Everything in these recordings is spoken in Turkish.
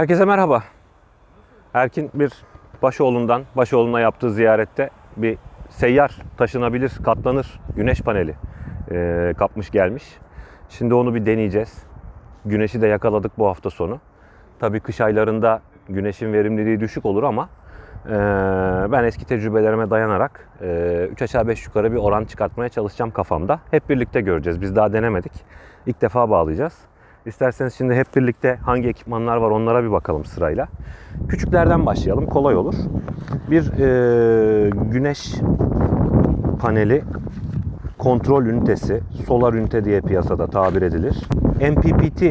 Herkese merhaba. Erkin bir Başoğlu'ndan, Başoğlu'na yaptığı ziyarette bir seyyar taşınabilir, katlanır güneş paneli eee, kapmış gelmiş. Şimdi onu bir deneyeceğiz. Güneşi de yakaladık bu hafta sonu. Tabii kış aylarında güneşin verimliliği düşük olur ama eee, ben eski tecrübelerime dayanarak 3 aşağı 5 yukarı bir oran çıkartmaya çalışacağım kafamda. Hep birlikte göreceğiz. Biz daha denemedik. İlk defa bağlayacağız. İsterseniz şimdi hep birlikte hangi ekipmanlar var onlara bir bakalım sırayla. Küçüklerden başlayalım. Kolay olur. Bir eee, güneş paneli kontrol ünitesi, solar ünite diye piyasada tabir edilir. MPPT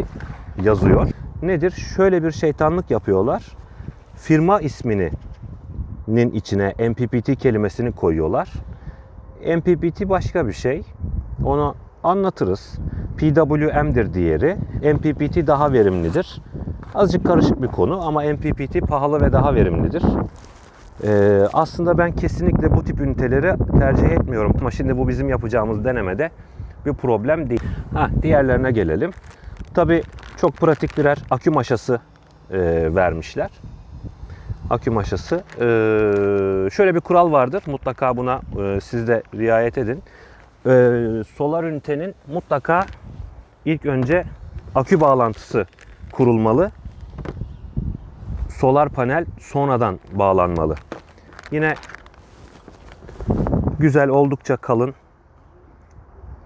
yazıyor. Nedir? Şöyle bir şeytanlık yapıyorlar. Firma ismini nin içine MPPT kelimesini koyuyorlar. MPPT başka bir şey. Onu anlatırız. PWM'dir diğeri. MPPT daha verimlidir. Azıcık karışık bir konu ama MPPT pahalı ve daha verimlidir. Ee, aslında ben kesinlikle bu tip üniteleri tercih etmiyorum. Ama şimdi bu bizim yapacağımız denemede bir problem değil. Ha, diğerlerine gelelim. Tabii çok pratik birer akü maşası e, vermişler. Akü maşası. Ee, şöyle bir kural vardır. Mutlaka buna e, siz de riayet edin. Ee, solar ünitenin mutlaka ilk önce akü bağlantısı kurulmalı. Solar panel sonradan bağlanmalı. Yine güzel oldukça kalın.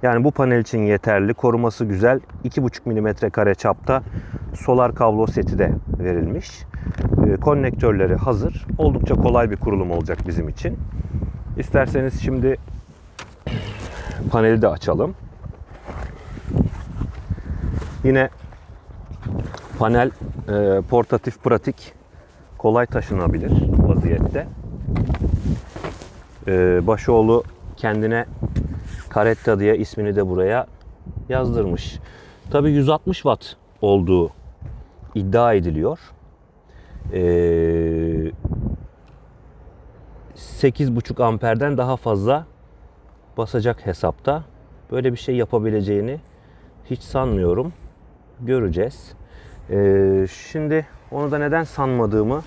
Yani bu panel için yeterli. Koruması güzel. 2,5 mm kare çapta solar kablo seti de verilmiş. Ee, Konnektörleri hazır. Oldukça kolay bir kurulum olacak bizim için. İsterseniz şimdi paneli de açalım. Yine panel e, portatif pratik kolay taşınabilir vaziyette. E, Başoğlu kendine Caretta diye ismini de buraya yazdırmış. Tabi 160 watt olduğu iddia ediliyor. E, 8,5 amperden daha fazla basacak hesapta. Böyle bir şey yapabileceğini hiç sanmıyorum. Göreceğiz. Ee, şimdi onu da neden sanmadığımı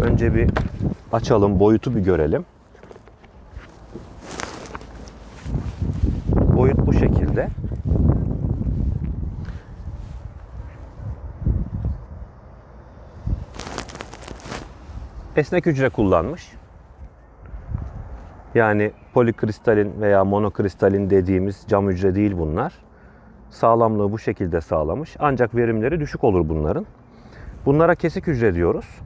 önce bir açalım, boyutu bir görelim. Boyut bu şekilde. Esnek hücre kullanmış. Yani polikristalin veya monokristalin dediğimiz cam hücre değil bunlar. Sağlamlığı bu şekilde sağlamış. Ancak verimleri düşük olur bunların. Bunlara kesik hücre diyoruz.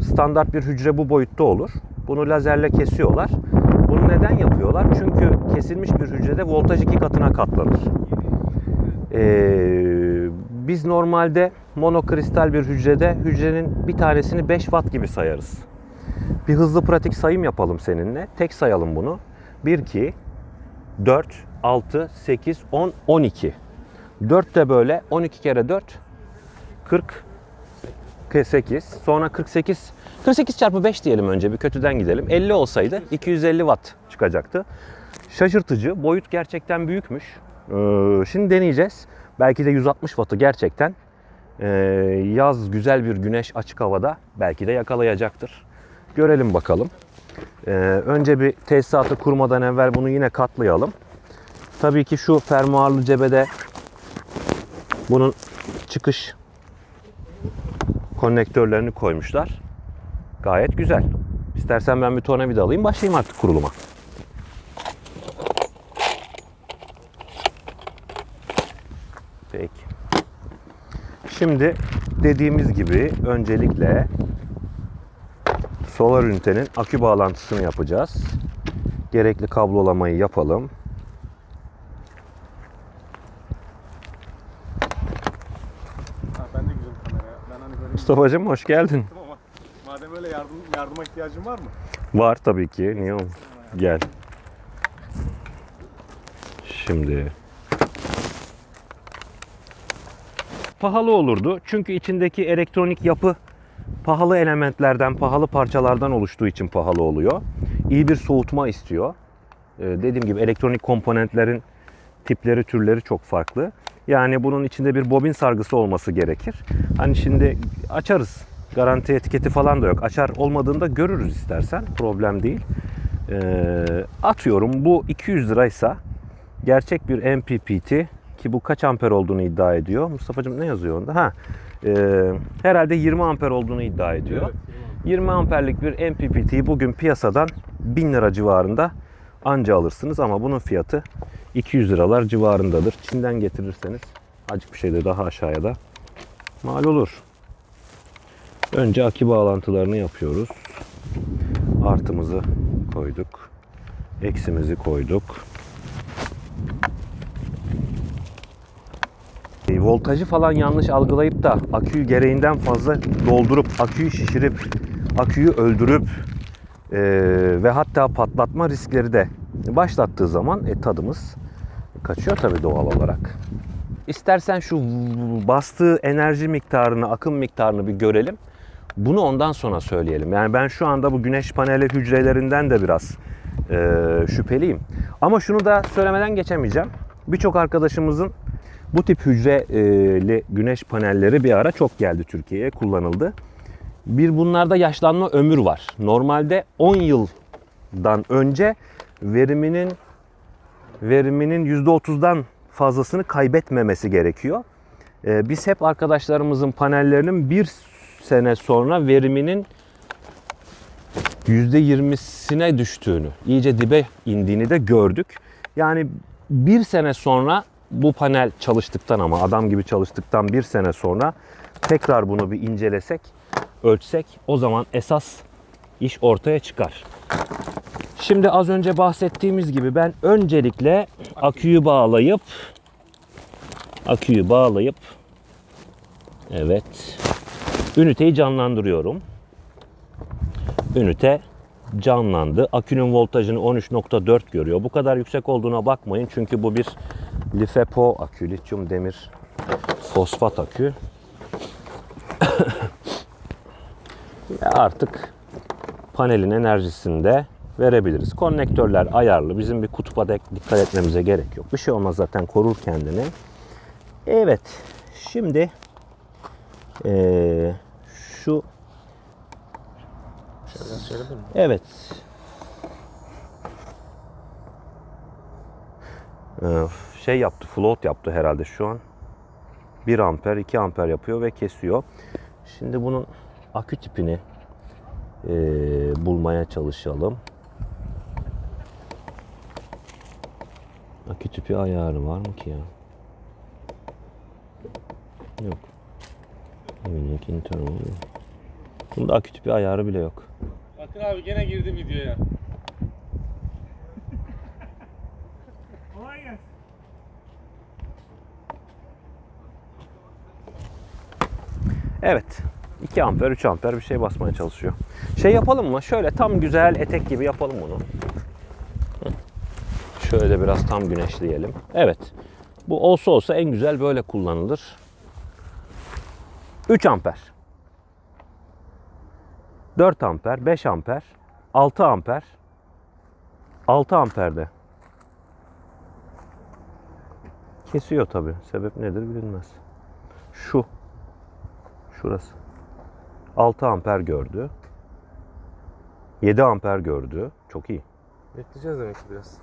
Standart bir hücre bu boyutta olur. Bunu lazerle kesiyorlar. Bunu neden yapıyorlar? Çünkü kesilmiş bir hücrede voltaj iki katına katlanır. Ee, biz normalde monokristal bir hücrede hücrenin bir tanesini 5 watt gibi sayarız. Bir hızlı pratik sayım yapalım seninle. Tek sayalım bunu. 1, 2, 4, 6, 8, 10, 12. 4 de böyle 12 kere 4 48. Sonra 48 48 çarpı 5 diyelim önce bir kötüden gidelim. 50 olsaydı 250 watt çıkacaktı. Şaşırtıcı. Boyut gerçekten büyükmüş. Ee, şimdi deneyeceğiz. Belki de 160 wattı gerçekten e, yaz güzel bir güneş açık havada belki de yakalayacaktır. Görelim bakalım. Ee, önce bir tesisatı kurmadan evvel bunu yine katlayalım. Tabii ki şu fermuarlı cebede bunun çıkış konnektörlerini koymuşlar. Gayet güzel. İstersen ben bir tornavida alayım başlayayım artık kuruluma. Peki. Şimdi dediğimiz gibi öncelikle solar ünitenin akü bağlantısını yapacağız. Gerekli kablolamayı yapalım. Hani Mustafa'cığım hoş geldin. ama madem öyle yardım yardıma ihtiyacın var mı? Var tabii ki. Niye olmasın? Gel. Şimdi pahalı olurdu. Çünkü içindeki elektronik yapı pahalı elementlerden, pahalı parçalardan oluştuğu için pahalı oluyor. İyi bir soğutma istiyor. Ee, dediğim gibi elektronik komponentlerin tipleri, türleri çok farklı. Yani bunun içinde bir bobin sargısı olması gerekir. Hani şimdi açarız. Garanti etiketi falan da yok. Açar olmadığında görürüz istersen. Problem değil. Ee, atıyorum bu 200 liraysa gerçek bir MPPT ki bu kaç amper olduğunu iddia ediyor. Mustafa'cığım ne yazıyor onda? Ha, e, herhalde 20 amper olduğunu iddia ediyor. Evet, 20 amperlik bir MPPT'yi bugün piyasadan 1000 lira civarında anca alırsınız ama bunun fiyatı 200 liralar civarındadır. Çin'den getirirseniz acık bir şey de daha aşağıya da mal olur. Önce akü bağlantılarını yapıyoruz. Artımızı koyduk. Eksimizi koyduk. Voltajı falan yanlış algılayıp da aküyü gereğinden fazla doldurup aküyü şişirip aküyü öldürüp e, ve hatta patlatma riskleri de başlattığı zaman e, tadımız kaçıyor tabii doğal olarak. İstersen şu bastığı enerji miktarını, akım miktarını bir görelim. Bunu ondan sonra söyleyelim. Yani ben şu anda bu güneş paneli hücrelerinden de biraz e, şüpheliyim. Ama şunu da söylemeden geçemeyeceğim. Birçok arkadaşımızın bu tip hücreli güneş panelleri bir ara çok geldi Türkiye'ye, kullanıldı. Bir bunlarda yaşlanma ömür var. Normalde 10 yıldan önce veriminin veriminin %30'dan fazlasını kaybetmemesi gerekiyor. Ee, biz hep arkadaşlarımızın panellerinin bir sene sonra veriminin %20'sine düştüğünü, iyice dibe indiğini de gördük. Yani bir sene sonra bu panel çalıştıktan ama adam gibi çalıştıktan bir sene sonra tekrar bunu bir incelesek, ölçsek o zaman esas iş ortaya çıkar. Şimdi az önce bahsettiğimiz gibi ben öncelikle aküyü bağlayıp aküyü bağlayıp evet üniteyi canlandırıyorum. Ünite canlandı. Akünün voltajını 13.4 görüyor. Bu kadar yüksek olduğuna bakmayın çünkü bu bir LiFePO akü, lityum demir fosfat akü. Artık panelin enerjisini de verebiliriz. Konnektörler ayarlı. Bizim bir kutupa dikkat etmemize gerek yok. Bir şey olmaz zaten korur kendini. Evet. Şimdi eee, şu? Evet. Şey yaptı, float yaptı herhalde şu an. 1 amper, 2 amper yapıyor ve kesiyor. Şimdi bunun akü tipini eee, bulmaya çalışalım. Akü tipi ayarı var mı ki ya? Yok. Unique interval. Bunda akü tipi ayarı bile yok. Bakın abi gene girdi videoya. Evet. 2 amper, 3 amper bir şey basmaya çalışıyor. Şey yapalım mı? Şöyle tam güzel etek gibi yapalım bunu. Şöyle biraz tam güneşleyelim. Evet. Bu olsa olsa en güzel böyle kullanılır. 3 amper. 4 amper, 5 amper, 6 amper. 6 amperde. Kesiyor tabi. Sebep nedir bilinmez. Şu. Şurası. 6 amper gördü. 7 amper gördü. Çok iyi. Bekleyeceğiz demek ki biraz.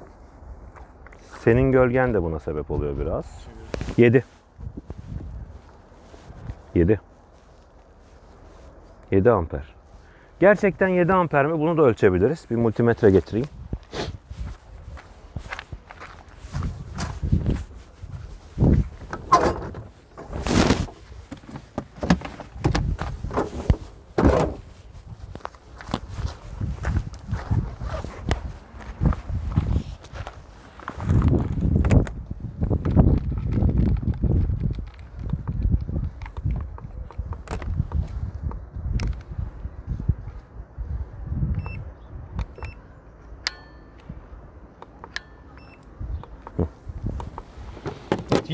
Senin gölgen de buna sebep oluyor biraz. 7. 7. 7 amper. Gerçekten 7 amper mi? Bunu da ölçebiliriz. Bir multimetre getireyim.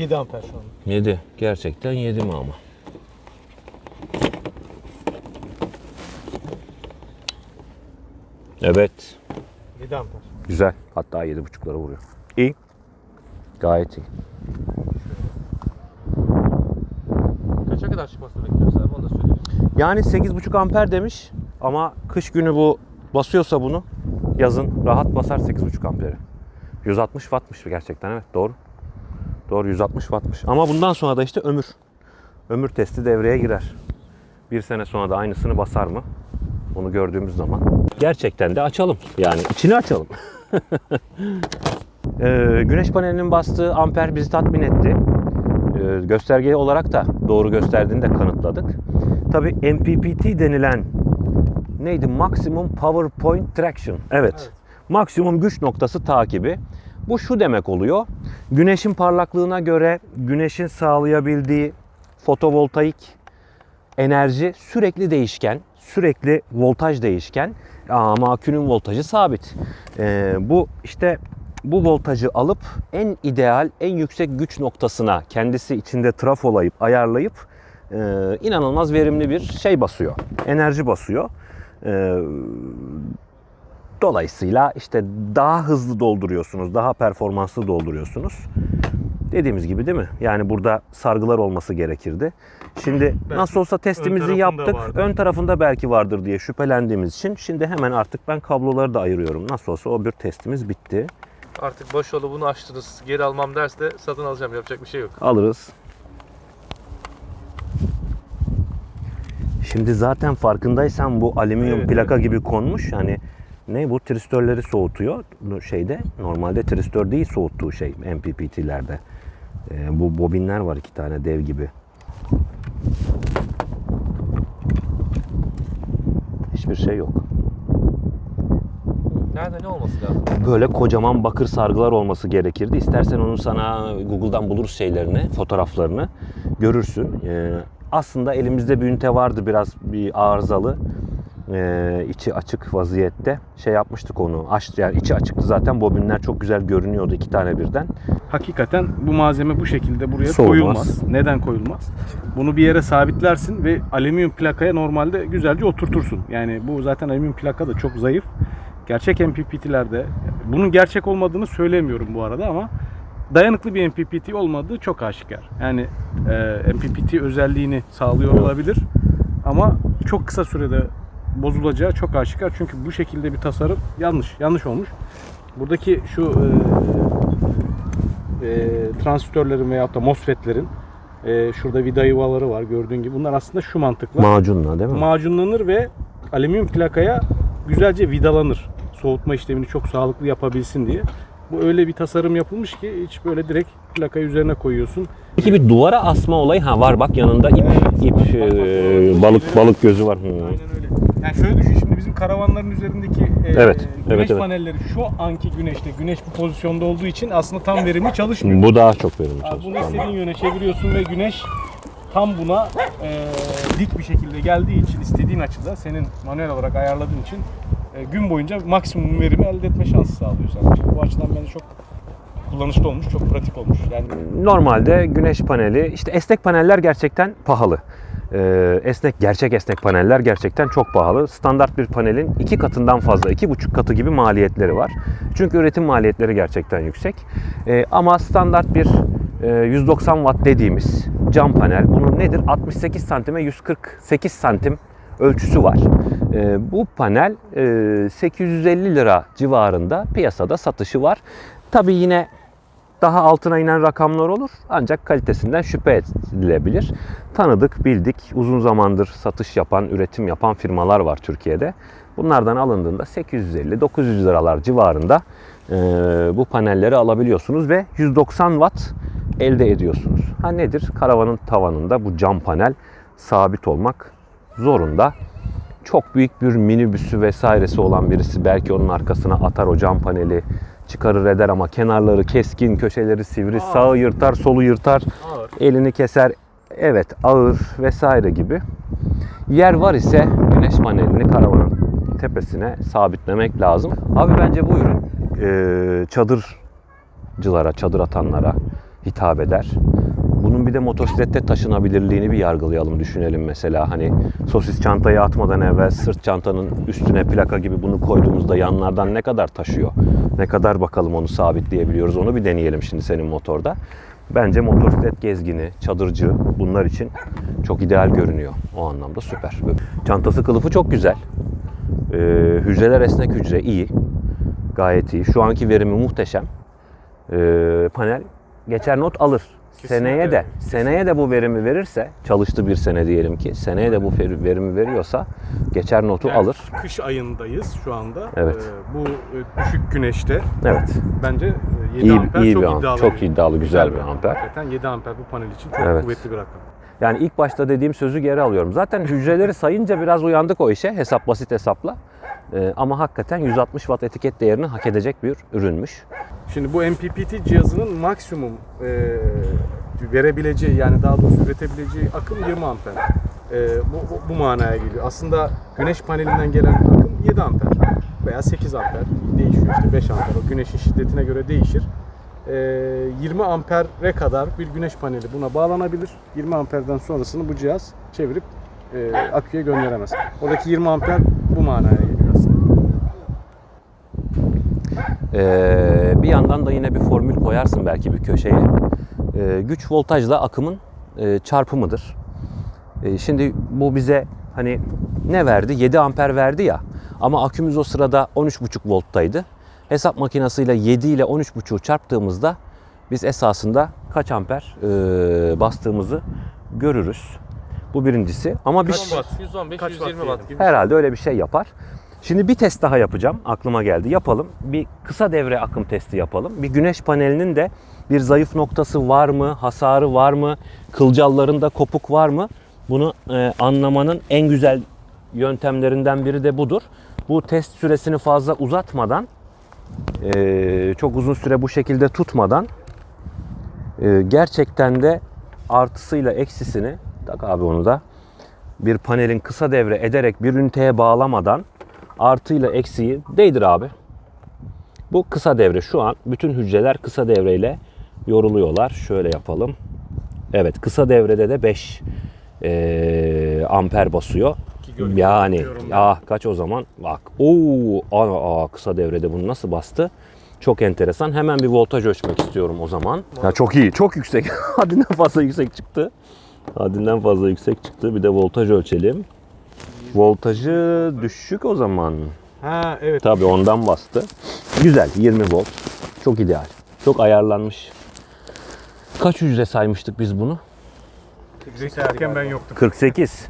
7 amper şu an. 7. Gerçekten 7 mi ama? Evet. 7 amper. Güzel. Hatta 7.5'lara vuruyor. İyi. Gayet iyi. Kaça kadar çıkmasını bekliyoruz abi onu da söyleyeyim. Yani 8.5 amper demiş ama kış günü bu basıyorsa bunu yazın rahat basar 8.5 amperi. 160 wattmış gerçekten evet doğru. Doğru 160 wattmış. Ama bundan sonra da işte ömür. Ömür testi devreye girer. Bir sene sonra da aynısını basar mı? Onu gördüğümüz zaman. Gerçekten de açalım. Yani içini açalım. Ee, güneş panelinin bastığı amper bizi tatmin etti. Ee, gösterge olarak da doğru gösterdiğini de kanıtladık. Tabi MPPT denilen neydi? Maximum Power Point Traction. Evet. Evet. Maksimum güç noktası takibi. Bu şu demek oluyor. Güneşin parlaklığına göre güneşin sağlayabildiği fotovoltaik enerji sürekli değişken, sürekli voltaj değişken ama akünün voltajı sabit. Ee, bu işte bu voltajı alıp en ideal, en yüksek güç noktasına kendisi içinde trafolayıp ayarlayıp e, inanılmaz verimli bir şey basıyor. Enerji basıyor. Ee, dolayısıyla işte daha hızlı dolduruyorsunuz, daha performanslı dolduruyorsunuz. Dediğimiz gibi değil mi? Yani burada sargılar olması gerekirdi. Şimdi Belki nasıl olsa testimizi tarafında yaptık. vardır. Ön tarafında belki vardır diye şüphelendiğimiz için şimdi hemen artık ben kabloları da ayırıyorum. Nasıl olsa o bir testimiz bitti. Artık boş yolu bunu açtınız. Geri almam derse satın alacağım. Yapacak bir şey yok. Alırız. Şimdi zaten farkındaysan bu alüminyum Evet, plaka gibi konmuş. Yani ne bu tristörleri soğutuyor Bu şeyde. Normalde tristör değil soğuttuğu şey MPPT'lerde. Ee, bu bobinler var iki tane dev gibi. Hiçbir şey yok. Nerede ne olması lazım? Böyle kocaman bakır sargılar olması gerekirdi. İstersen onu sana Google'dan buluruz şeylerini, fotoğraflarını görürsün. Ee, aslında elimizde bir ünite vardı biraz bir arızalı. Ee, içi açık vaziyette şey yapmıştık onu. Aç, yani içi açıktı zaten bobinler çok güzel görünüyordu iki tane birden. Hakikaten bu malzeme bu şekilde buraya Soğumaz. koyulmaz. Neden koyulmaz? Bunu bir yere sabitlersin ve alüminyum plakaya normalde güzelce oturtursun. Yani bu zaten alüminyum plaka da çok zayıf. Gerçek MPPT'lerde bunun gerçek olmadığını söylemiyorum bu arada ama dayanıklı bir MPPT olmadığı çok aşikar. Yani e, MPPT özelliğini sağlıyor olabilir ama çok kısa sürede bozulacağı çok aşikar. Çünkü bu şekilde bir tasarım yanlış. Yanlış olmuş. Buradaki şu e, e, transistörlerin veyahut da MOSFET'lerin e, şurada vida yuvaları var gördüğün gibi. Bunlar aslında şu mantıkla Macunla değil mi? macunlanır ve alüminyum plakaya güzelce vidalanır. Soğutma işlemini çok sağlıklı yapabilsin diye. Bu öyle bir tasarım yapılmış ki hiç böyle direkt plakayı üzerine koyuyorsun. Peki bir duvara asma olayı ha var bak yanında ip ip e, balık balık gözü var. Aynen öyle. Yani şöyle düşün şimdi bizim karavanların üzerindeki e, Evet, güneş evet, evet. panelleri şu anki güneşte güneş bu pozisyonda olduğu için aslında tam verimli çalışmıyor. Bu daha çok verimli çalışıyor. bunu istediğin yöne çeviriyorsun ve güneş tam buna e, dik bir şekilde geldiği için istediğin açıda senin manuel olarak ayarladığın için e, gün boyunca maksimum verimi elde etme şansı sağlıyor sana. Bu açıdan bence çok kullanışlı olmuş, çok pratik olmuş. Yani Normalde güneş paneli, işte esnek paneller gerçekten pahalı. Ee, esnek, gerçek esnek paneller gerçekten çok pahalı. Standart bir panelin iki katından fazla, iki buçuk katı gibi maliyetleri var. Çünkü üretim maliyetleri gerçekten yüksek. Ee, ama standart bir e, 190 watt dediğimiz cam panel, bunun nedir? 68 santime 148 santim ölçüsü var. Ee, bu panel e, 850 lira civarında piyasada satışı var. Tabii yine daha altına inen rakamlar olur ancak kalitesinden şüphe edilebilir. Tanıdık, bildik, uzun zamandır satış yapan, üretim yapan firmalar var Türkiye'de. Bunlardan alındığında 850-900 liralar civarında e, bu panelleri alabiliyorsunuz ve 190 watt elde ediyorsunuz. Ha nedir? Karavanın tavanında bu cam panel sabit olmak zorunda. Çok büyük bir minibüsü vesairesi olan birisi belki onun arkasına atar o cam paneli çıkarır eder ama kenarları keskin, köşeleri sivri, sağı yırtar, solu yırtar, Ağır. elini keser. Evet ağır vesaire gibi. Yer var ise güneş panelini karavanın tepesine sabitlemek lazım. Abi bence bu ürün e, çadırcılara, çadır atanlara hitap eder. Bunun bir de motosiklette taşınabilirliğini bir yargılayalım, düşünelim mesela. Hani sosis çantayı atmadan evvel sırt çantanın üstüne plaka gibi bunu koyduğumuzda yanlardan ne kadar taşıyor? Ne kadar bakalım onu sabitleyebiliyoruz onu bir deneyelim şimdi senin motorda. bence motosiklet gezgini, çadırcı bunlar için çok ideal görünüyor. O anlamda süper. Çantası kılıfı çok güzel. Ee, hücreler esnek hücre iyi. Gayet iyi. Şu anki verimi muhteşem. Ee, panel geçer not alır. Seneye de seneye de bu verimi verirse çalıştı bir sene diyelim ki seneye de bu veri- verimi veriyorsa geçer notu Yani alır. Kış ayındayız şu anda. Evet. Ee, bu e, düşük güneşte Evet. bence e, 7 İyi, amper iyi çok bir amper. iddialı. Çok iddialı, güzel bir amper. Hakikaten 7 amper bu panel için çok Evet. kuvvetli bir rakam. Yani ilk başta dediğim sözü geri alıyorum. Zaten hücreleri sayınca biraz uyandık o işe. Hesap basit hesapla. Ee, ama hakikaten 160 watt etiket değerini hak edecek bir ürünmüş. Şimdi bu MPPT cihazının maksimum e, verebileceği yani daha doğrusu üretebileceği akım 20 amper. E, bu, bu, bu manaya geliyor. Aslında güneş panelinden gelen akım 7 amper veya 8 amper değişiyor işte 5 amper. O güneşin şiddetine göre değişir. E, 20 ampere kadar bir güneş paneli buna bağlanabilir. 20 amperden sonrasını bu cihaz çevirip e, aküye gönderemez. Oradaki 20 amper bu manaya geliyor aslında. Ee, bir yandan da yine bir formül koyarsın belki bir köşeye. Ee, güç voltajla akımın e, çarpımıdır. Ee, şimdi bu bize hani ne verdi? 7 amper verdi ya. Ama akümüz o sırada 13,5 volttaydı. Hesap makinesiyle 7 ile 13,5'u çarptığımızda biz esasında kaç amper e, bastığımızı görürüz. Bu birincisi. Ama bir Kaç watt? 115, Kaç 120 watt watt gibi. Herhalde öyle bir şey yapar. Şimdi bir test daha yapacağım. Aklıma geldi. Yapalım. Bir kısa devre akım testi yapalım. Bir güneş panelinin de bir zayıf noktası var mı? Hasarı var mı? Kılcallarında kopuk var mı? Bunu e, anlamanın en güzel yöntemlerinden biri de budur. Bu test süresini fazla uzatmadan, e, çok uzun süre bu şekilde tutmadan e, gerçekten de artısıyla eksisini, tak abi onu da, bir panelin kısa devre ederek bir üniteye bağlamadan artıyla eksiği değdir abi. Bu kısa devre. Şu an bütün hücreler kısa devreyle yoruluyorlar. Şöyle yapalım. Evet kısa devrede de 5 eee, amper basıyor. Yani ah kaç o zaman? Bak. Oo, aa, aa, kısa devrede bunu nasıl bastı? Çok enteresan. Hemen bir voltaj ölçmek istiyorum o zaman. Ya çok iyi. Çok yüksek. Haddinden fazla yüksek çıktı. Haddinden fazla yüksek çıktı. Bir de voltaj ölçelim. Voltajı düşük o zaman. Ha evet. Tabii ondan bastı. Güzel 20 volt. Çok ideal. Çok ayarlanmış. Kaç hücre saymıştık biz bunu? Zekiyken ben yoktum. 48.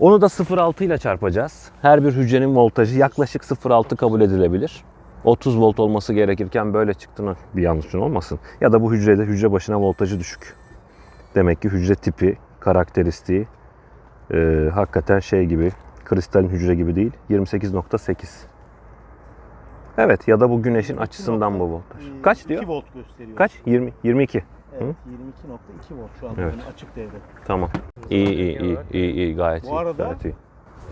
Onu da 0.6 ile çarpacağız. Her bir hücrenin voltajı yaklaşık 0.6 kabul edilebilir. 30 volt olması gerekirken böyle çıktığına bir yanlışın olmasın. Ya da bu hücrede hücre başına voltajı düşük. Demek ki hücre tipi, karakteristiği e, hakikaten şey gibi, kristalin hücre gibi değil. 28.8. Evet ya da bu güneşin açısından bu voltaj. Kaç diyor? 2 volt gösteriyor. Kaç? 20, 22. Evet, 22.2 volt şu an Evet. yani açık devre. Tamam. İyi iyi iyi iyi, iyi gayet Bu iyi. arada- gayet iyi.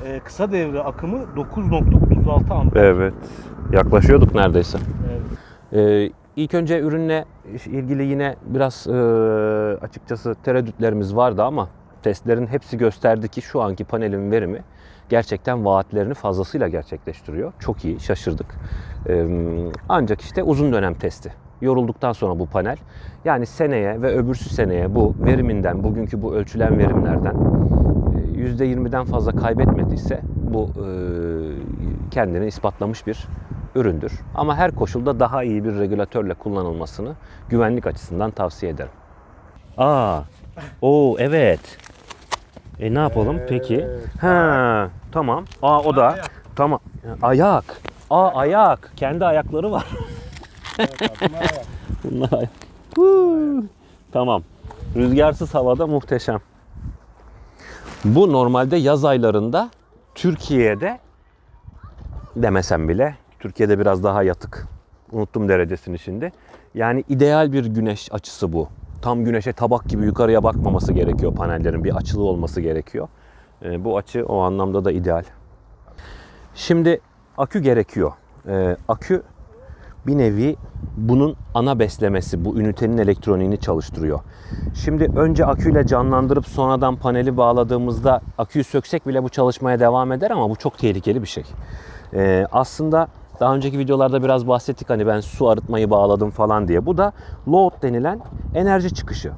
Ee, kısa devre akımı 9.36 amper. Evet. Yaklaşıyorduk neredeyse. Evet. Ee, ilk önce ürünle ilgili yine biraz e, açıkçası tereddütlerimiz vardı ama testlerin hepsi gösterdi ki şu anki panelin verimi gerçekten vaatlerini fazlasıyla gerçekleştiriyor. Çok iyi, şaşırdık. Ee, ancak işte uzun dönem testi. Yorulduktan sonra bu panel yani seneye ve öbürsü seneye bu veriminden, bugünkü bu ölçülen verimlerden e, %20'den fazla kaybetmediyse bu e, kendini ispatlamış bir üründür. Ama her koşulda daha iyi bir regülatörle kullanılmasını güvenlik açısından tavsiye ederim. Aa, o evet. E ne yapalım peki? Ha, tamam. Aa o da tamam. Ayak. Aa ayak. Kendi ayakları var. Bunlar ayak. Huu. Tamam. Rüzgarsız havada muhteşem. Bu normalde yaz aylarında Türkiye'de demesem bile Türkiye'de biraz daha yatık. Unuttum derecesini şimdi. Yani ideal bir güneş açısı bu. Tam güneşe tabak gibi yukarıya bakmaması gerekiyor panellerin. Bir açılı olması gerekiyor. Ee, bu açı o anlamda da ideal. Şimdi akü gerekiyor. Ee, akü bir nevi bunun ana beslemesi, bu ünitenin elektroniğini çalıştırıyor. Şimdi önce aküyle canlandırıp sonradan paneli bağladığımızda aküyü söksek bile bu çalışmaya devam eder ama bu çok tehlikeli bir şey. Ee, aslında Daha önceki videolarda biraz bahsettik hani ben su arıtmayı bağladım falan diye. Bu da load denilen enerji çıkışı.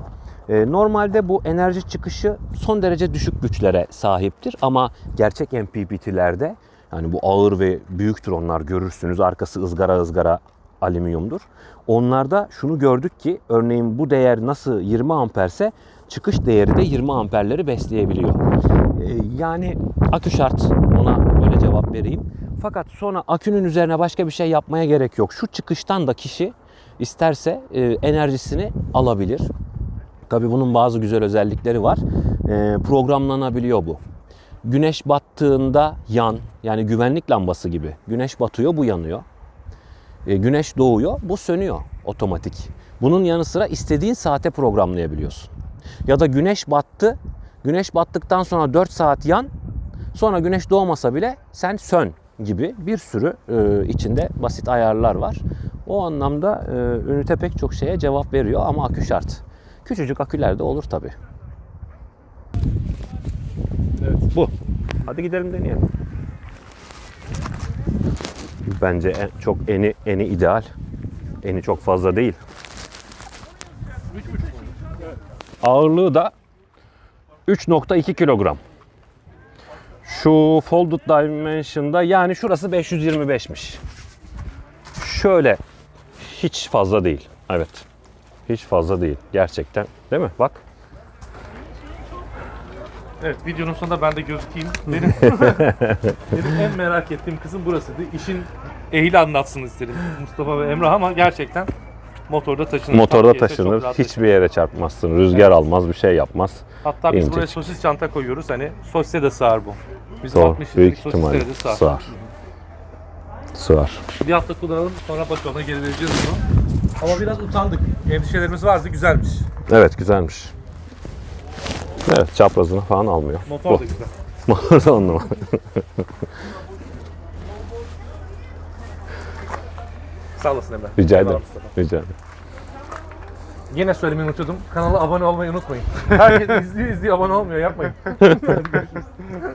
Ee, normalde bu enerji çıkışı son derece düşük güçlere sahiptir ama gerçek MPPT'lerde yani bu ağır ve büyüktür onlar görürsünüz. Arkası ızgara ızgara alüminyumdur. Onlarda şunu gördük ki örneğin bu değer nasıl 20 amperse çıkış değeri de 20 amperleri besleyebiliyor. Ee, yani akü şart ona öyle cevap vereyim. Fakat sonra akünün üzerine başka bir şey yapmaya gerek yok. Şu çıkıştan da kişi isterse e, enerjisini alabilir. Tabii bunun bazı güzel özellikleri var. Ee, programlanabiliyor bu. Güneş battığında yan yani güvenlik lambası gibi. Güneş batıyor bu yanıyor. E, güneş doğuyor bu sönüyor otomatik. Bunun yanı sıra istediğin saate programlayabiliyorsun. Ya da güneş battı. Güneş battıktan sonra 4 saat yan. Sonra güneş doğmasa bile sen sön gibi bir sürü e, içinde basit ayarlar var. O anlamda e, ünite pek çok şeye cevap veriyor ama akü şart. Küçücük aküler de olur tabi. Evet. Bu. Hadi gidelim deneyelim. Bence en, çok eni eni ideal. Eni çok fazla değil. Ağırlığı da 3.2 kilogram. Şu folded dimension'da yani şurası 525'miş. Şöyle hiç fazla değil. Evet. Hiç fazla değil. Gerçekten. Değil mi? Bak. Evet videonun sonunda ben de gözükeyim. Benim, benim en merak ettiğim kısım burasıydı. İşin ehli anlatsın istedim Mustafa ve Emrah ama gerçekten motorda taşınır. Motorda taşınır. Hiçbir yere çarpmazsın. Rüzgar almaz. Bir şey yapmaz. Hatta biz İncecik. buraya sosis çanta koyuyoruz. Hani sosise de sığar bu. Bizim Doğru. 60 Büyük ihtimalle de sığar. sığar. Sığar. Bir hafta kullanalım sonra patrona geri vereceğiz bunu. Ama biraz utandık. Endişelerimiz vardı. Güzelmiş. Evet güzelmiş. Evet çaprazını falan almıyor. Motor Bu. da güzel. Motor da on numara. Sağ olasın Emrah. Rica ederim. Rica ederim. Yine söylemeyi unutuyordum. Kanala abone olmayı unutmayın. Herkes izliyor izliyor abone olmuyor yapmayın.